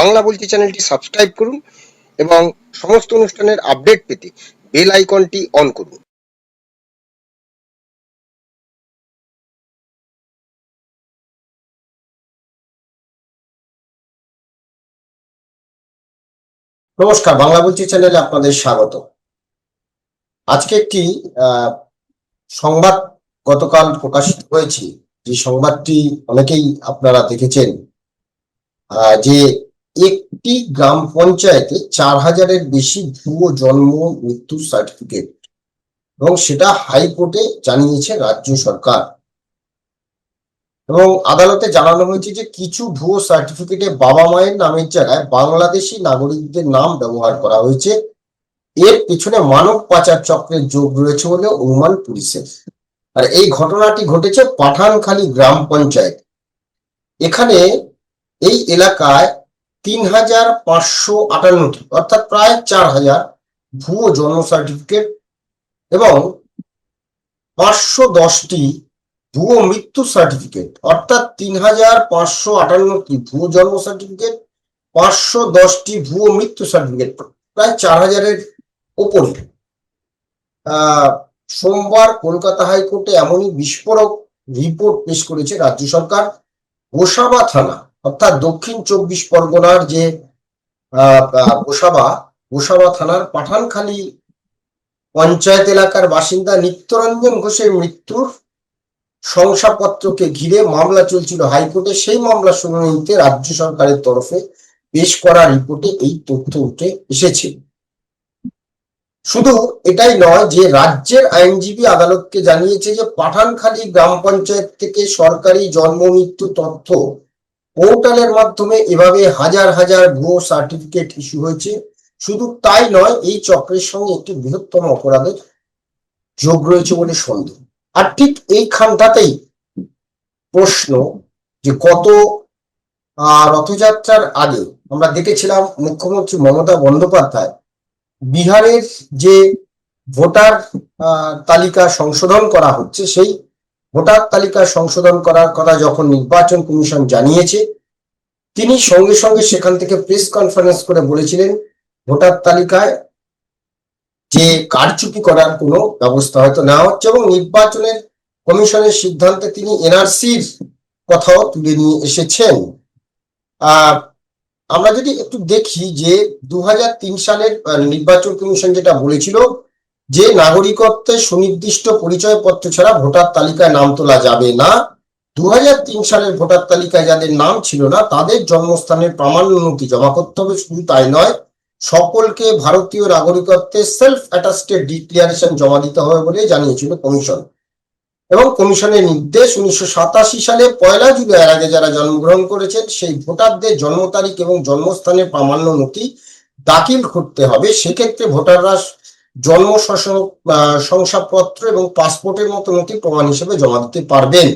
বাংলা বলছি চ্যানেলটি সাবস্ক্রাইব করুন এবং সমস্ত অনুষ্ঠানের আপডেট পেতে বেল আইকনটি অন করুন। নমস্কার, বাংলা বলছি চ্যানেলে আপনাদের স্বাগত। আজকে একটি সংবাদ গতকাল প্রকাশিত হয়েছে। যে সংবাদটি অনেকেই আপনারা দেখেছেন যে একটি গ্রাম পঞ্চায়েতে চার হাজারের বেশি ভুয়ো জন্ম মৃত্যুর সার্টিফিকেট এবং সেটা হাইকোর্টে জানিয়েছে রাজ্য সরকার। এবং আদালতে জানানো হয়েছে যে কিছু ভুয়ো সার্টিফিকেটে বাবা মায়ের নামের জায়গায় বাংলাদেশি নাগরিকদের নাম ব্যবহার করা হয়েছে। এর পিছনে মানব পাচার চক্রের যোগ রয়েছে বলে অনুমান পুলিশের আর এই ঘটনাটি ঘটেছে পাঠানখালী গ্রাম পঞ্চায়েত। এখানে এই এলাকায় তিন হাজার পাঁচশো আটান্নটি অর্থাৎ প্রায় চার হাজার ভুয়ো জন্ম সার্টিফিকেট এবং পাঁচশো দশটি ভুয়ো মৃত্যু সার্টিফিকেট অর্থাৎ তিন হাজার পাঁচশো আটান্নটি ভুয়ো জন্ম সার্টিফিকেট পাঁচশো দশটি ভুয়ো মৃত্যু সার্টিফিকেট প্রায় চার হাজারের ওপরে সোমবার কলকাতা হাইকোর্টে এমনই বিস্ফোরক রিপোর্ট পেশ করেছে রাজ্য সরকার। গোসাবা থানা অর্থাৎ দক্ষিণ চব্বিশ পরগনার যে গোসাবা গোসাবা থানার পাঠানখালী পঞ্চায়েত এলাকার বাসিন্দা নিত্যরঞ্জন ঘোষের মৃত্যুর শংসাপত্রকে ঘিরে মামলা চলছিল হাইকোর্টে। সেই মামলা শুনানিতে রাজ্য সরকারের তরফে পেশ করা রিপোর্টে এই তথ্য উঠে এসেছে। শুধু এটাই নয় যে, রাজ্যের আইনজীবী আদালতকে জানিয়েছে যে, পাঠানখালী গ্রাম পঞ্চায়েত থেকে সরকারি জন্ম মৃত্যু তথ্য পোর্টালের মাধ্যমে এভাবে হাজার হাজার ভুয়ো সার্টিফিকেট ইস্যু হয়েছে। শুধু তাই নয়, এই চক্রের সঙ্গে একটি বৃহত্তম অপরাধের যোগ রয়েছে বলে সন্দেহ। আর ঠিক এইখানটাতেই প্রশ্ন যে কত রথযাত্রার আগে আমরা দেখেছিলাম মুখ্যমন্ত্রী মমতা বন্দ্যোপাধ্যায় বিহারের যে ভোটার তালিকা সংশোধন করা হচ্ছে, সেই ভোটার তালিকা সংশোধন করার কথা যখন নির্বাচন কমিশন জানিয়েছে, তিনি সঙ্গে সঙ্গে সেখান থেকে প্রেস কনফারেন্স করে বলেছিলেন, ভোটার তালিকায় যে কারচুপি করার কোনো ব্যবস্থা হয়তো নেওয়া হচ্ছে এবং নির্বাচনের কমিশনের সিদ্ধান্তে তিনি এনআরসির কথাও তুলে নিয়ে এসেছেন। আমরা যদি একটু দেখি যে দু হাজার তিন সালের নির্বাচন কমিশন যেটা বলেছিল যে নাগরিকত্বের সুনির্দিষ্ট পরিচয়পত্র ছাড়া ভোটার তালিকায় নাম তোলা যাবে না দু হাজার তিন সালের ভোটার তালিকায় যাদের নাম ছিল না, তাদের জন্মস্থানের প্রামাণ্য নথি জমা করতে হবে। শুধু তাই নয়, সকলকে ভারতীয় নাগরিকত্বের সেলফ অ্যাটাস্টেড ডিক্লিয়ারেশন জমা দিতে হবে বলে জানিয়েছিল কমিশন। এবং কমিশনের নির্দেশ উনিশশো সাতাশি সালে পয়লা জুলাইয়ের আগে যারা জন্মগ্রহণ করেছেন, সেই ভোটারদের জন্ম তারিখ এবং জন্মস্থানের প্রামাণ্য নথি দাখিল করতে হবে। সেক্ষেত্রে ভোটাররা জন্ম শংসাপত্র এবং পাসপোর্টের মতো নথি প্রমাণ হিসেবে জমা দিতে পারবেন।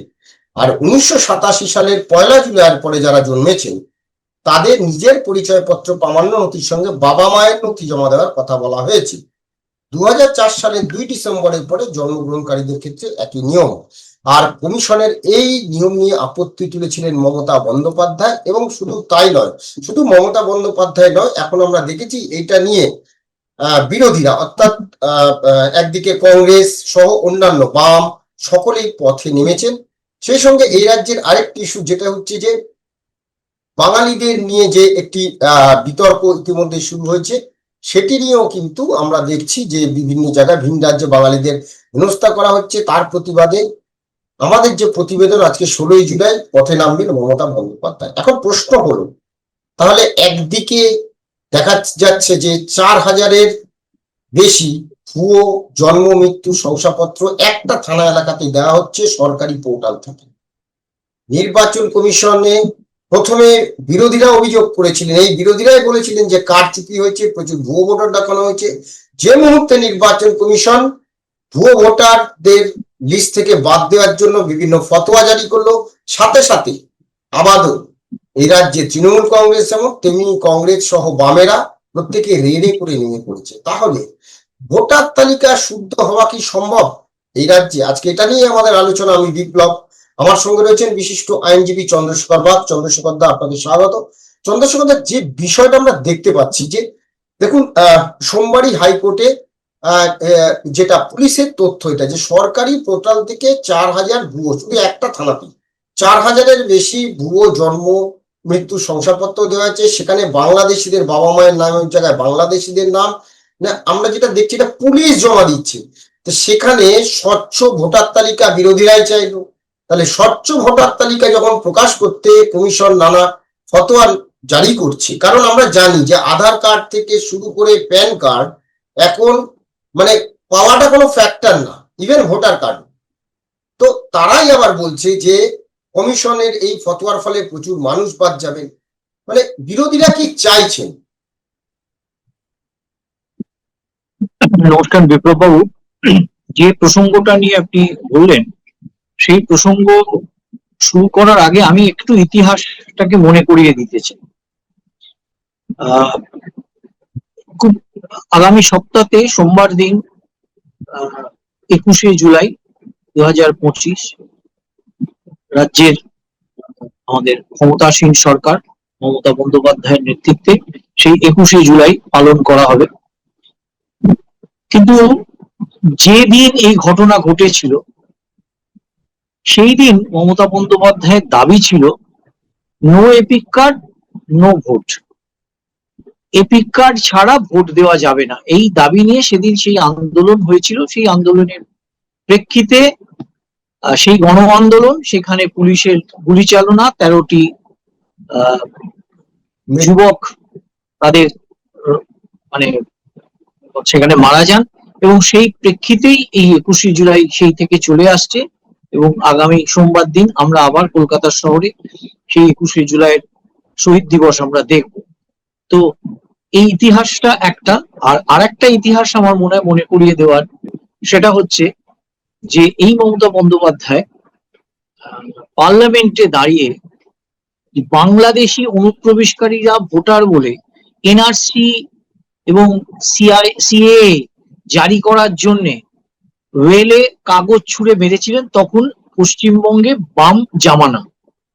আর উনিশশো সাতাশি সালের পয়লা জুলাইয়ের পরে যারা জন্মেছেন, তাদের নিজের পরিচয়পত্র প্রামাণ্য নথির সঙ্গে বাবা মায়ের নথি জমা দেওয়ার কথা বলা হয়েছে। দুই হাজার চার সালের দুই ডিসেম্বরের পরে জন্মগ্রহণকারীদের ক্ষেত্রে একই নিয়ম। আর কমিশনের এই নিয়ম নিয়ে আপত্তি তুলেছিলেন মমতা বন্দ্যোপাধ্যায়, এবং শুধু তাই নয়, শুধু মমতা বন্দ্যোপাধ্যায় নয়, এখন আমরা দেখেছি এইটা নিয়ে বিরোধীরা, অর্থাৎ একদিকে কংগ্রেস সহ অন্যান্য বাম সকলেই পথে নেমেছেন। সেই সঙ্গে এই রাজ্যের আরেকটি ইস্যু যেটা হচ্ছে যে, বাঙালিদের নিয়ে যে একটি বিতর্ক ইতিমধ্যে শুরু হয়েছে, সেটি নিয়েও কিন্তু আমরা দেখছি যে বিভিন্ন জায়গায় ভিন রাজ্যে বাঙালিদের হেনস্থা করা হচ্ছে। তার প্রতিবাদে আমাদের যে প্রতিবেদন আজকে ষোলোই জুলাই পথে নামবেন মমতা বন্দ্যোপাধ্যায়। এখন প্রশ্ন হলো, তাহলে একদিকে দেখা যাচ্ছে যে চার হাজারের বেশি ভুয়ো জন্ম, মৃত্যু, শংসাপত্র একটা থানা এলাকাতে দেওয়া হচ্ছে, সরকারি পোর্টাল থেকে। নির্বাচন কমিশনে প্রথমে বিরোধীরা অভিযোগ করেছিলেন। এই বিরোধীরাই বলেছিলেন যে কারচুপি হয়েছে, প্রচুর ভুয়ো ভোটার দেখানো হয়েছে। যে মুহূর্তে নির্বাচন কমিশন ভুয়ো ভোটারদের লিস্ট থেকে বাদ দেওয়ার জন্য বিভিন্ন ফতোয়া জারি করল, সাথে সাথে আবাদও এই রাজ্যে তৃণমূল কংগ্রেস এবং তেমনি কংগ্রেস সহ বামেরা প্রত্যেকে রেড়ে করে নেমে পড়েছে। তাহলে ভোটার তালিকা শুদ্ধ হওয়া কি সম্ভব? এই রাজ্যে আজকে এটা নিয়ে আমাদের আলোচনা আমি বিপ্লব। আমার সঙ্গে রয়েছেন বিশিষ্ট আইনজীবী চন্দ্রশেখর বাগ চন্দ্রশেখর দা, আপনাদের স্বাগত। চন্দ্রশেখর দা, যে বিষয়টা আমরা দেখতে পাচ্ছি যে, দেখুন সোমবারই হাইকোর্টে যেটা পুলিশের তথ্য এটা যে সরকারি পোর্টাল থেকে চার হাজার ভুয়ো, শুধু একটা থানাতে চার হাজারের বেশি ভুয়ো জন্ম মৃত্যু শংসাপত্র দেওয়া হয়েছে। সেখানে বাংলাদেশিদের বাবা মায়ের নামের জায়গায় বাংলাদেশিদের নাম। না, আমরা যেটা দেখছি এটা পুলিশ জমা দিচ্ছে। তো সেখানে স্বচ্ছ ভোটার তালিকা বিরোধীরাই চাইলো। তাহলে স্বচ্ছ ভোটার তালিকা যখন প্রকাশ করতে কমিশন নানা ফতোয়া জারি করছে, কারণ আমরা জানি যে আধার কার্ড থেকে শুরু করে প্যান কার্ড এখন মানে পাওয়াটা কোনো ফ্যাক্টর না ইভেন ভোটার কার্ড। তো তারাই আবার বলছে যে কমিশনের এই ফতোয়ার ফলে প্রচুর মানুষ বাদ যাবেন। মানে বিরোধীরা কি চাইছেন? নমস্কার বিপ্লববাবু যে প্রসঙ্গটা নিয়ে আপনি বললেন, সেই প্রসঙ্গ শুরু করার আগে আমি একটু ইতিহাসটাকে মনে করিয়ে দিতে চাই। খুব আগামী সপ্তাহে সোমবার দিন একুশে জুলাই দু হাজার পঁচিশ রাজ্যের আমাদের ক্ষমতাসীন সরকার, মমতা বন্দ্যোপাধ্যায়ের নেতৃত্বে সেই একুশে জুলাই পালন করা হবে। কিন্তু যে দিন এই ঘটনা ঘটেছিল সেই দিন মমতা বন্দ্যোপাধ্যায়ের দাবি ছিল no EPIC card no vote EPIC card ছাড়া ভোট দেওয়া যাবে না। এই দাবি নিয়ে সেদিন সেই আন্দোলন হয়েছিল। সেই আন্দোলনের প্রেক্ষিতে সেই গণ আন্দোলন সেখানে পুলিশের গুলি চালনা তেরোটি যুবক তাদের মানে সেখানে মারা যান এবং সেই প্রেক্ষিতেই এই একুশে জুলাই সেই থেকে চলে আসছে এবং আগামী সোমবার দিন আমরা আবার কলকাতা শহরে সেই একুশে জুলাইয়ের শহীদ দিবস আমরা দেখব। তো এই ইতিহাসটা একটা, আর আরেকটা ইতিহাস আমার মনে মনে করিয়ে দেওয়ার, সেটা হচ্ছে যে এই মমতা বন্দ্যোপাধ্যায় পার্লামেন্টে দাঁড়িয়ে বাংলাদেশি অনুপ্রবেশকারীরা ভোটার বলে এনআরসি এবং সিআই সিএ জারি করার জন্য রেলে কাগজ ছুঁড়ে মেরেছিলেন তখন পশ্চিমবঙ্গে বাম জামানা।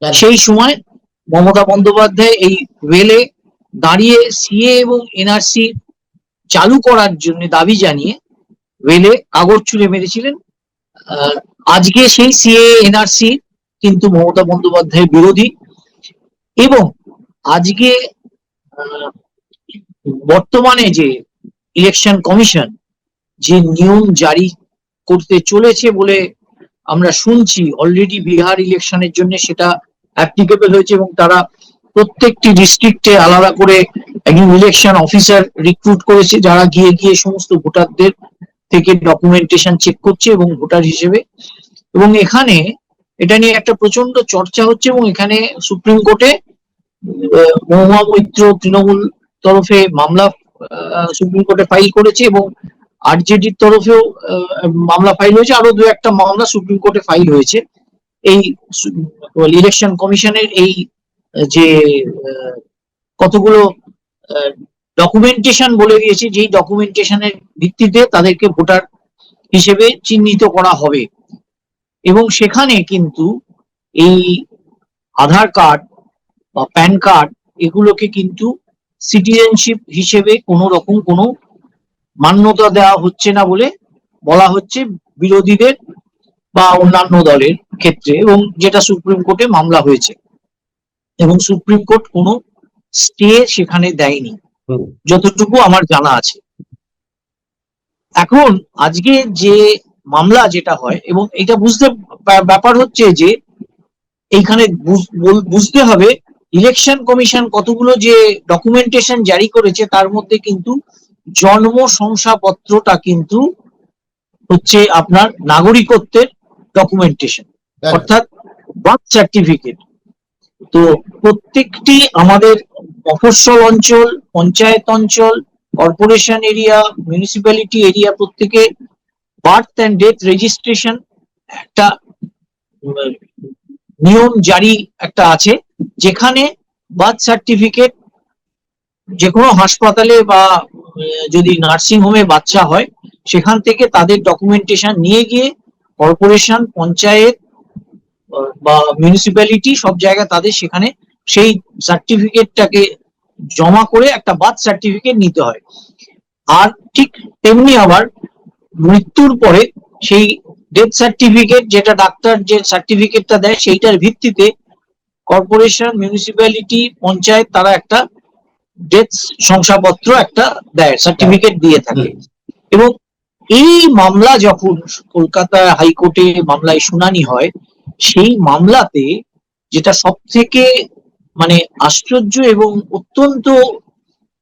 সেই সময় মমতা বন্দ্যোপাধ্যায় এই রেলে দাঁড়িয়ে সিএ এবং এনআরসি চালু করার জন্য দাবি জানিয়ে রেলে কাগজ ছুঁড়ে মেরেছিলেন আজকে সেই সিএ এনআরসি কিন্তু মমতা বন্দ্যোপাধ্যায়ের বিরোধী এবং আজকে বর্তমানে যে ইলেকশন কমিশন যে নিয়ম জারি করতে চলেছে বলে আমরা শুনছি অলরেডি বিহার ইলেকশনের জন্য সেটা অ্যাপ্লিকেবল হয়েছে এবং তারা প্রত্যেকটি ডিস্ট্রিক্টে আলাদা করে একজন ইলেকশন অফিসার রিক্রুট করেছে যারা গিয়ে গিয়ে সমস্ত ভোটারদের থেকে ডকুমেন্টেশন চেক করছে এবং ভোটার হিসেবে। এবং এখানে এটা নিয়ে একটা প্রচণ্ড চর্চা হচ্ছে এবং এখানে সুপ্রিম কোর্টে মহুয়া মৈত্র তৃণমূল তরফে মামলা সুপ্রিম কোর্টে ফাইল করেছে এবং আরজেডির তরফেও মামলা ফাইল হয়েছে। আরও দু একটা মামলা সুপ্রিম কোর্টে ফাইল হয়েছে। এই ইলেকশন কমিশনের এই যে কতগুলো ডকুমেন্টেশন বলে দিয়েছে, যেই ডকুমেন্টেশনের ভিত্তিতে তাদেরকে ভোটার হিসেবে চিহ্নিত করা হবে এবং সেখানে কিন্তু এই আধার কার্ড বা প্যান কার্ড এগুলোকে কিন্তু সিটিজেনশিপ হিসেবে কোনো রকম কোনো মান্যতা দেওয়া হচ্ছে না বলে বলা হচ্ছে বিরোধীদের বা অন্যান্য দলের ক্ষেত্রে এবং যেটা সুপ্রিম কোর্টে মামলা হয়েছে এবং সুপ্রিম কোর্ট কোনো স্টে সেখানে দেয়নি। যতটুকু আমার জানা আছে। এখন আজকে যে মামলা যেটা হয় এবং এটা বুঝতে ব্যাপার হচ্ছে যে এইখানে বুঝতে হবে ইলেকশন কমিশন কতগুলো যে ডকুমেন্টেশন জারি করেছে তার মধ্যে কিন্তু জন্ম শংসাপত্রটা কিন্তু হচ্ছে আপনার নাগরিকত্বের ডকুমেন্টেশন অর্থাৎ বার্থ সার্টিফিকেট তো প্রত্যেকটি আমাদের মফস্বল অঞ্চল, পঞ্চায়েত অঞ্চল, কর্পোরেশন এরিয়া মিউনিসিপ্যালিটি এরিয়া প্রত্যেকে বার্থ অ্যান্ড ডেথ রেজিস্ট্রেশন একটা নিয়ম জারি একটা আছে, যেখানে বার্থ সার্টিফিকেট যে কোনো হাসপাতালে বা যদি নার্সিং হোমে বাচ্চা হয়, সেখান থেকে তাদের ডকুমেন্টেশন নিয়ে গিয়ে কর্পোরেশন, পঞ্চায়েত, বা মিউনিসিপ্যালিটি সব জায়গায় তাদের সেখানে সেই সার্টিফিকেটটাকে জমা করে একটা বার্থ সার্টিফিকেট নিতে হয়। আর ঠিক তেমনি আবার মৃত্যুর পরে সেই ডেথ সার্টিফিকেট যেটা ডাক্তার যে সার্টিফিকেটটা দেয় সেইটার ভিত্তিতে কর্পোরেশন মিউনিসিপ্যালিটি পঞ্চায়েত তারা একটা ডেথ শংসাপত্র একটা দেয় সার্টিফিকেট দিয়ে থাকে। এবং এই মামলা যখন কলকাতা হাইকোর্টে মামলায় শুনানি হয় সেই মামলাতে যেটা সব থেকে মানে আশ্চর্য এবং অত্যন্ত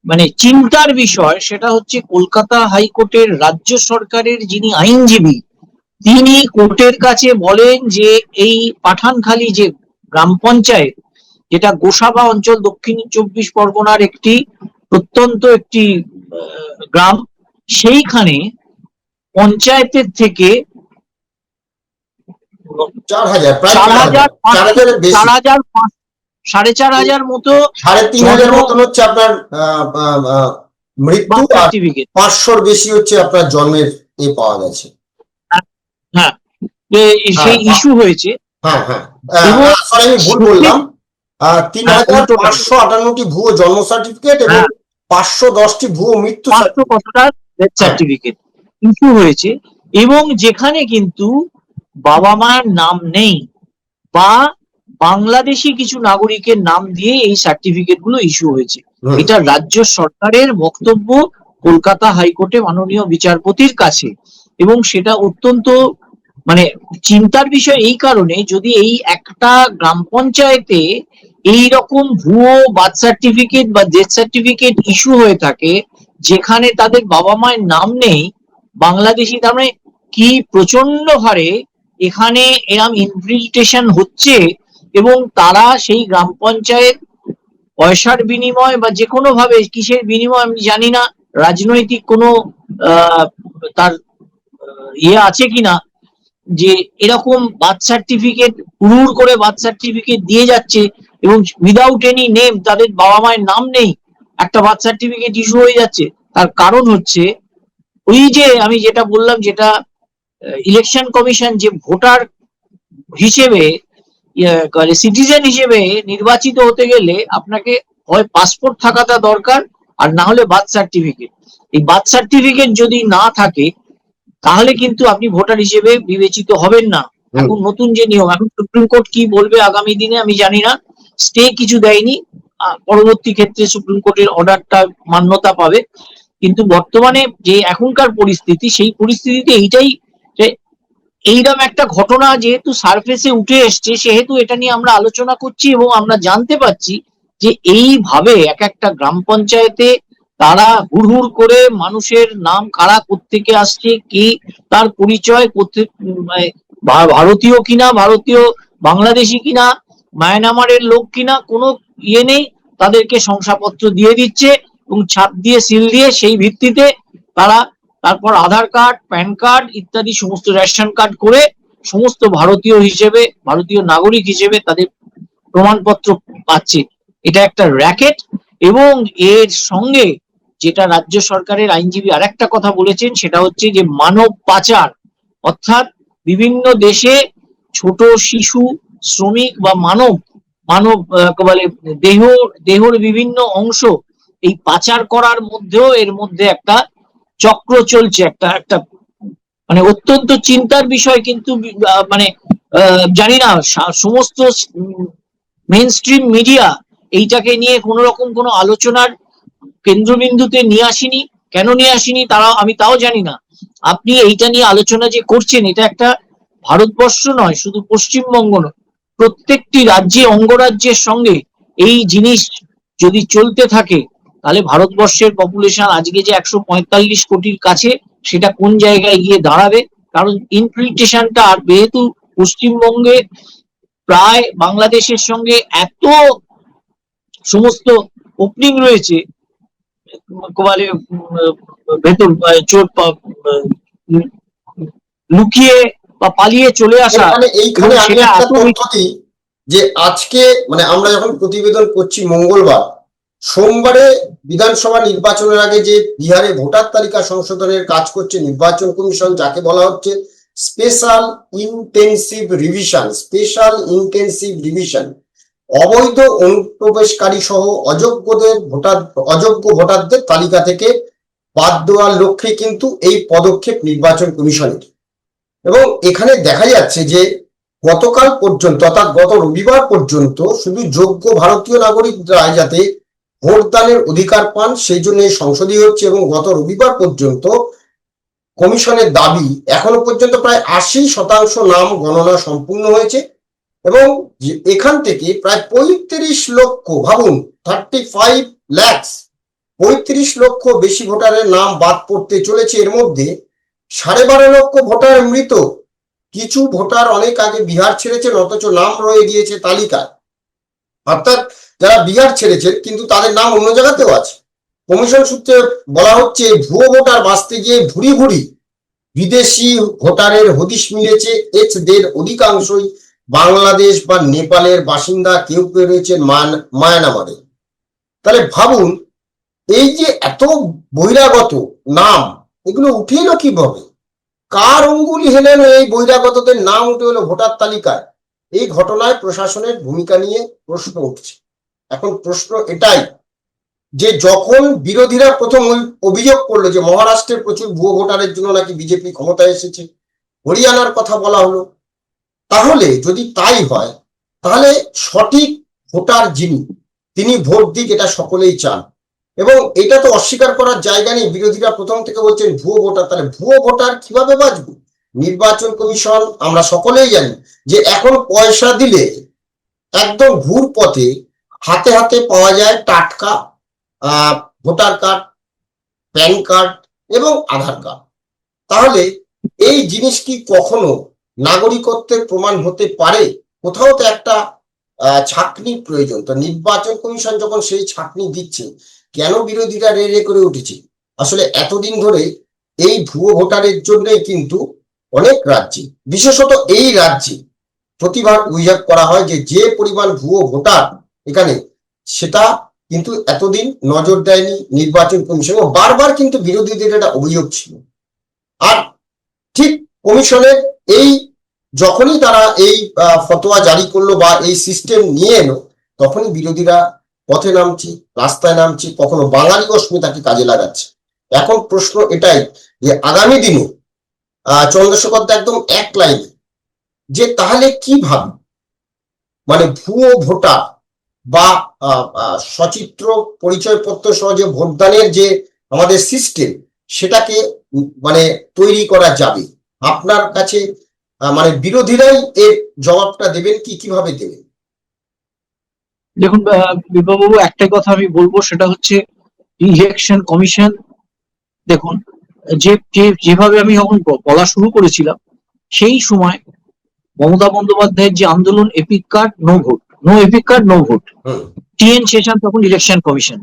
মানে চিন্তার বিষয় সেটা হচ্ছে কলকাতা হাইকোর্টের রাজ্য সরকারের যিনি আইনজীবী তিনি কোর্টের কাছে বলেন যে এই পাঠানখালী যে গ্রাম পঞ্চায়েত যেটা গোসাবা অঞ্চল দক্ষিণ চব্বিশ পরগনার একটি প্রত্যন্ত একটি গ্রাম সেইখানে পঞ্চায়েতের থেকে চার হাজার চার চার হাজার সাড়ে চার হাজার মতো সাড়ে তিন হাজার মতন হচ্ছে আপনার মৃত্যু পাঁচশোর বেশি হচ্ছে আপনার জন্মের এ পাওয়া গেছে। সেই হ্যাঁ, ইস্যু হয়েছে। হ্যাঁ হ্যাঁ আমি ভুল বললাম। তিন হ্যাঁ, হাজার। পাঁচশো আটান্নটি ভুয়ো জন্ম সার্টিফিকেট এবং হ্যাঁ। পাঁচশো দশটি ভুয়ো মৃত্যু পাঁচশো কতটা ডেথ সার্টিফিকেট ইস্যু হয়েছে। এবং যেখানে কিন্তু বাবা মায়ের নাম নেই বা বাংলাদেশি কিছু নাগরিকের নাম দিয়ে এই সার্টিফিকেটগুলো ইস্যু হয়েছে। এটা রাজ্য সরকারের বক্তব্য কলকাতা হাইকোর্টে মাননীয় বিচারপতির কাছে। এবং সেটা অত্যন্ত মানে চিন্তার বিষয় এই কারণে যদি এই একটা গ্রাম পঞ্চায়েতে এই রকম ভুয়ো বার্থ সার্টিফিকেট বা ডেথ সার্টিফিকেট ইস্যু হয়ে থাকে যেখানে তাদের বাবা মায়ের নাম নেই বাংলাদেশি তার মানে কি প্রচণ্ড হারে এখানে এরম ইনফিল্ট্রেশন হচ্ছে এবং তারা সেই গ্রাম পঞ্চায়েত পয়সার বিনিময় বা যে কোনো ভাবে কিসের বিনিময় আমি জানি না, রাজনৈতিক কোনো তার ইয়ে আছে কিনা, যে এরকম বার্থ সার্টিফিকেট, হুড় করে বার্থ সার্টিফিকেট দিয়ে যাচ্ছে এবং উইদাউট এনি নেম তাদের বাবা মায়ের নাম নেই, একটা বার্থ সার্টিফিকেট ইস্যু হয়ে যাচ্ছে। তার কারণ হচ্ছে, ওই যে আমি যেটা বললাম যেটা ইলেকশন কমিশন যে ভোটার হিসেবে সিটিজেন হিসেবে নির্বাচিত হতে গেলে আপনাকে হয় পাসপোর্ট থাকাটা দরকার আর না হলে বার্থ সার্টিফিকেট এই বার্থ সার্টিফিকেট যদি না থাকে তাহলে কিন্তু আপনি ভোটার হিসেবে বিবেচিত হবেন না। এখন নতুন যে নিয়ম এখন সুপ্রিম কোর্ট কি বলবে আগামী দিনে আমি জানি না। স্টে কিছু দেয়নি পরবর্তী ক্ষেত্রে সুপ্রিম কোর্টের অর্ডারটা মান্যতা পাবে। কিন্তু বর্তমানে যে এখনকার পরিস্থিতি সেই পরিস্থিতিতে এইটাই এইরকম একটা ঘটনা যেহেতু সারফেসে উঠে এসছে সেহেতু এটা নিয়ে আমরা আলোচনা করছি এবং আমরা জানতে পারছি যে এইভাবে এক একটা গ্রাম পঞ্চায়েতে তারা হুড় করে মানুষের নাম কারা কোত্থেকে আসছে কি তার পরিচয় উম, ভারতীয় কিনা ভারতীয় বাংলাদেশি কিনা মায়ানমারের লোক কিনা কোনো ইয়ে নেই তাদেরকে শংসাপত্র দিয়ে দিচ্ছে এবং ছাপ দিয়ে সিল দিয়ে সেই ভিত্তিতে তারা তারপর আধার কার্ড, প্যান কার্ড ইত্যাদি সমস্ত রেশন কার্ড করে সমস্ত ভারতীয় হিসেবে, ভারতীয় নাগরিক হিসেবে তাদের প্রমাণপত্র পাচ্ছে। এটা একটা র্যাকেট এবং এর সঙ্গে যেটা রাজ্য সরকারের আইনজীবী আরেকটা কথা বলেছেন, সেটা হচ্ছে যে মানব পাচার, অর্থাৎ বিভিন্ন দেশে ছোট শিশু, শ্রমিক বা মানব মানব বলে, দেহ, দেহর বিভিন্ন অংশ এই পাচার করার মধ্যেও এর মধ্যে একটা চক্র চলছে একটা একটা মানে অত্যন্ত চিন্তার বিষয় কিন্তু মানে জানি না সমস্ত মেন স্ট্রিম মিডিয়া এইটাকে নিয়ে কোনো রকম কোনো আলোচনার কেন্দ্রবিন্দুতে নিয়ে আসেনি। কেন নিয়ে আসেনি তারা, আমি তাও জানি না। আপনি এইটা নিয়ে আলোচনা যে করছেন, এটা একটা ভারতবর্ষ নয়, শুধু পশ্চিমবঙ্গ নয়। প্রত্যেকটি রাজ্যে, অঙ্গরাজ্যের সঙ্গে এই জিনিস যদি চলতে থাকে তাহলে ভারতবর্ষের পপুলেশন আজকে যে একশো পঁয়তাল্লিশ কোটির কাছে সেটা কোন জায়গায় গিয়ে দাঁড়াবে? কারণ ইনফিল্ট্রেশনটা আর যেহেতু পশ্চিমবঙ্গে প্রায় বাংলাদেশের সঙ্গে এত সমস্ত ওপেনিং রয়েছে মানে ভেতর আহ, চোর লুকিয়ে বা পালিয়ে চলে আসা এখানে এইখানে যে আজকে মানে আমরা যখন প্রতিবেদন করছি মঙ্গলবার সোমবারে বিধানসভা নির্বাচনের আগে যে বিহারে ভোটার তালিকা সংশোধনের কাজ করছে নির্বাচন কমিশন, যাকে বলা হচ্ছে special intensive revision, special intensive revision. অবৈধ অনুপ্রবেশকারী সহ অযোগ্যদের ভোটার, অযোগ্য ভোটারদের তালিকা থেকে বাদ দেওয়ার লক্ষ্যে কিন্তু এই পদক্ষেপ নির্বাচন কমিশনের। এবং এখানে দেখা যাচ্ছে যে গতকাল পর্যন্ত অর্থাৎ গত রবিবার পর্যন্ত শুধু যোগ্য ভারতীয় নাগরিকরা যাতে ভোটদানের অধিকার পান, সেই জন্য এই সংসদীয় হচ্ছে এবং গত রবিবার পর্যন্ত কমিশনের দাবি এখনও পর্যন্ত প্রায় আশি শতাংশ নাম গণনা সম্পূর্ণ হয়েছে এবং এখান থেকে প্রায় পঁয়ত্রিশ লক্ষ, ভাবুন থার্টি ফাইভ ল্যাক্স পঁয়ত্রিশ লক্ষ বেশি ভোটারের নাম বাদ পড়তে চলেছে। এর মধ্যে সাড়ে বারো লক্ষ ভোটার মৃত। কিছু ভোটার অনেক আগে বিহার ছেড়েছেন, অথচ নাম রয়ে গিয়েছে তালিকায়। অর্থাৎ যারা বিহার ছেড়েছেন, কিন্তু তাদের নাম অন্য জায়গাতেও আছে। কমিশন সূত্রে বলা হচ্ছে, ভুয়ো ভোটার বাঁচতে গিয়ে ভুরি ভুরি বিদেশি ভোটারের হদিশ মিলেছে, এচদের অধিকাংশই বাংলাদেশ বা নেপালের বাসিন্দা, কেউ কেউ রয়েছেন মান- মায়ানমারে। তাহলে ভাবুন, এই যে এত বহিরাগত নাম, এগুলো উঠে এলো কীভাবে? কার অঙ্গুলি হেলেন এই বহিরাগতদের নাম উঠে এলো ভোটার তালিকায়? এই ঘটনায় প্রশাসনের ভূমিকা নিয়ে প্রশ্ন উঠছে। এখন প্রশ্ন এটাই যে যখন বিরোধীরা প্রথম অভিযোগ করল যে মহারাষ্ট্রের প্রচুর ভুয়ো ভোটারের জন্য নাকি বিজেপি ক্ষমতায় এসেছে, হরিয়ানার কথা বলা হলো, তাহলে যদি তাই হয়, তাহলে সঠিক ভোটার যিনি, তিনি ভোট দিক এটা সকলেই চান। এবং এটা তো অস্বীকার করার জায়গা নেই, বিরোধীরা প্রথম থেকে বলছেন ভুয়ো ভোটার, তাহলে ভুয়ো ভোটার কীভাবে বাঁচবে? নির্বাচন কমিশন, আমরা সকলেই জানি যে এখন পয়সা দিলে একদম ঘুর পথে হাতে হাতে পাওয়া যায় টাটকা ভোটার কার্ড, প্যান কার্ড এবং আধার কার্ড। তাহলে এই জিনিস কি কখনো নাগরিকত্বের প্রমাণ হতে পারে? কোথাও তো একটা ছাঁকনির প্রয়োজন। তো নির্বাচন কমিশন যখন সেই ছাঁকনি দিচ্ছে, কেন বিরোধীরা রে রে করে উঠেছে? আসলে এতদিন ধরে এই ভুয়ো ভোটারের জন্যই কিন্তু অনেক রাজ্যে, বিশেষত এই রাজ্যে প্রতিবার অভিযোগ করা হয় যে যে পরিমাণ ভুয়ো ভোটার এখানে সেটা কিন্তু এতদিন নজর দেয়নি নির্বাচন কমিশন বারবার কিন্তু বিরোধীদের এটা অভিযোগ ছিল। আর ঠিক কমিশনের এই যখনই তারা এই ফতোয়া জারি করল বা এই সিস্টেম নিয়ে এলো, তখনই বিরোধীরা পথে নামছে, রাস্তায় নামছে, কখনো বাঙালি অস্মিতাকে কাজে লাগাচ্ছে। এখন প্রশ্ন এটাই যে আগামী দিনে আহ চন্দ্রশেখর একদম এক লাইনে, যে তাহলে কীভাবে মানে ভুয়ো ভোটার বা সচিত্র পরিচয়পত্র সহ যে ভোটদানের যে আমাদের সিস্টেম সেটাকে মানে তৈরি করা যাবে। আপনার কাছে মানে বিরোধীরাই এর জবাবটা দেবেন কি, কীভাবে দেবেন? দেখুন বিপ্লববাবু একটাই কথা আমি বলব, সেটা হচ্ছে ইলেকশন কমিশন দেখুন, যে- যেভাবে আমি যখন বলা শুরু করেছিলাম, সেই সময় মমতা বন্দ্যোপাধ্যায়ের যে আন্দোলন EPIC card no vote no EPIC card no vote TN Seshan তখন ইলেকশন কমিশন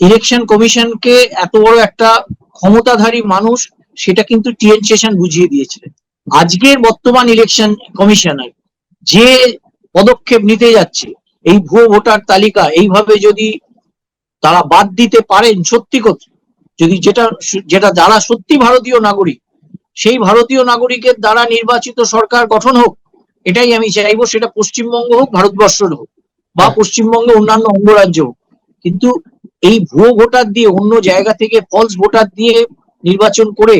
ইলেকশন কমিশনকে এত বড় একটা ক্ষমতাধারী মানুষ সেটা কিন্তু টিএন শেষান বুঝিয়ে দিয়েছিলেন আজকের বর্তমান ইলেকশন কমিশনার যে পদক্ষেপ নিতে যাচ্ছে এই ভুয়ো ভোটার তালিকা এইভাবে যদি তারা বাদ দিতে পারেন সত্যি কথা যদি যেটা যেটা যারা সত্যি ভারতীয় নাগরিক সেই ভারতীয় নাগরিকের দ্বারা নির্বাচিত সরকার গঠন হোক এটাই আমি চাইব সেটা পশ্চিমবঙ্গ হোক, ভারতবর্ষের হোক, বা পশ্চিমবঙ্গে অন্যান্য অঙ্গরাজ্য হোক। কিন্তু এই ভুয়ো ভোটার দিয়ে অন্য জায়গা থেকে ফলস ভোটার দিয়ে নির্বাচন করে,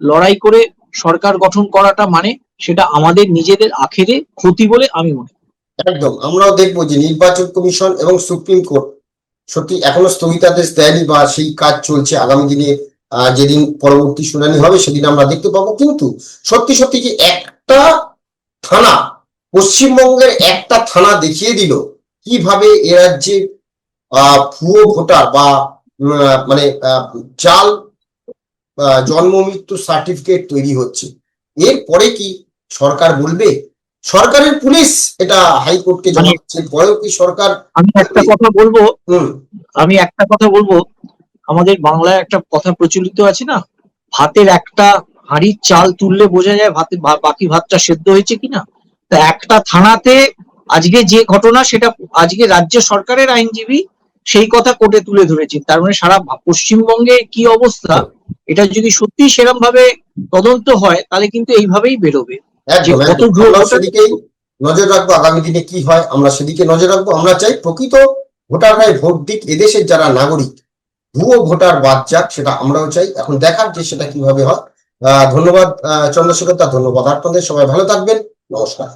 লড়াই করে সরকার গঠন করাটা মানে সেটা আমাদের নিজেদের আখেরে ক্ষতি বলে আমি মনে একদম। আমরাও দেখব যে নির্বাচন কমিশন এবং সুপ্রিম কোর্ট সত্যি এখনও স্থগিতাদেশ দেয়নি বা সেই কাজ চলছে। আগামী দিনে যেদিন পরবর্তী শুনানি হবে সেদিন আমরা দেখতে পাবো। কিন্তু সত্যি সত্যি যে একটা থানা পশ্চিমবঙ্গের একটা থানা দেখিয়ে দিল কীভাবে এ রাজ্যে ভুয়ো ভোটার বা মানে জাল জন্ম মৃত্যু সার্টিফিকেট তৈরি হচ্ছে। এরপরে কি সরকার বলবে? সরকারের পুলিশ এটা হাইকোর্টকে জানাচ্ছে পরেও কি সরকার আমি একটা কথা বলব। আমি একটা কথা বলব। আমাদের বাংলায় একটা কথা প্রচলিত আছে না? ভাতের একটা হাঁড়ির চাল তুললে বোঝা যায় ভাতে বাকি ভাতটা সেদ্ধ হয়েছে কিনা? তা একটা থানাতে আজকে যে ঘটনা সেটা আজকে রাজ্য সরকারের আইনজীবী সেই কথা কোর্টে তুলে ধরেছে। তার মানে সারা পশ্চিমবঙ্গে কি অবস্থা? এটা যদি সত্যি সেরকম ভাবে তদন্ত হয় তাহলে কিন্তু এইভাবেই বেরোবে। একদম যে কত একদম। ভুয়ো আমরাও ভোটার- সেদিকেই নজর রাখব আগামী দিনে কি হয় আমরা সেদিকে নজর রাখব। আমরা চাই প্রকৃত ভোটাররাই ভোট দিক এদেশের যারা নাগরিক ভুয়ো ভোটার বাদ যাক সেটা আমরাও চাই। এখন দেখার যে সেটা কীভাবে হয় ধন্যবাদ চন্দ্রশেখর দা ধন্যবাদ। আপনাদের সবাই ভালো থাকবেন। নমস্কার।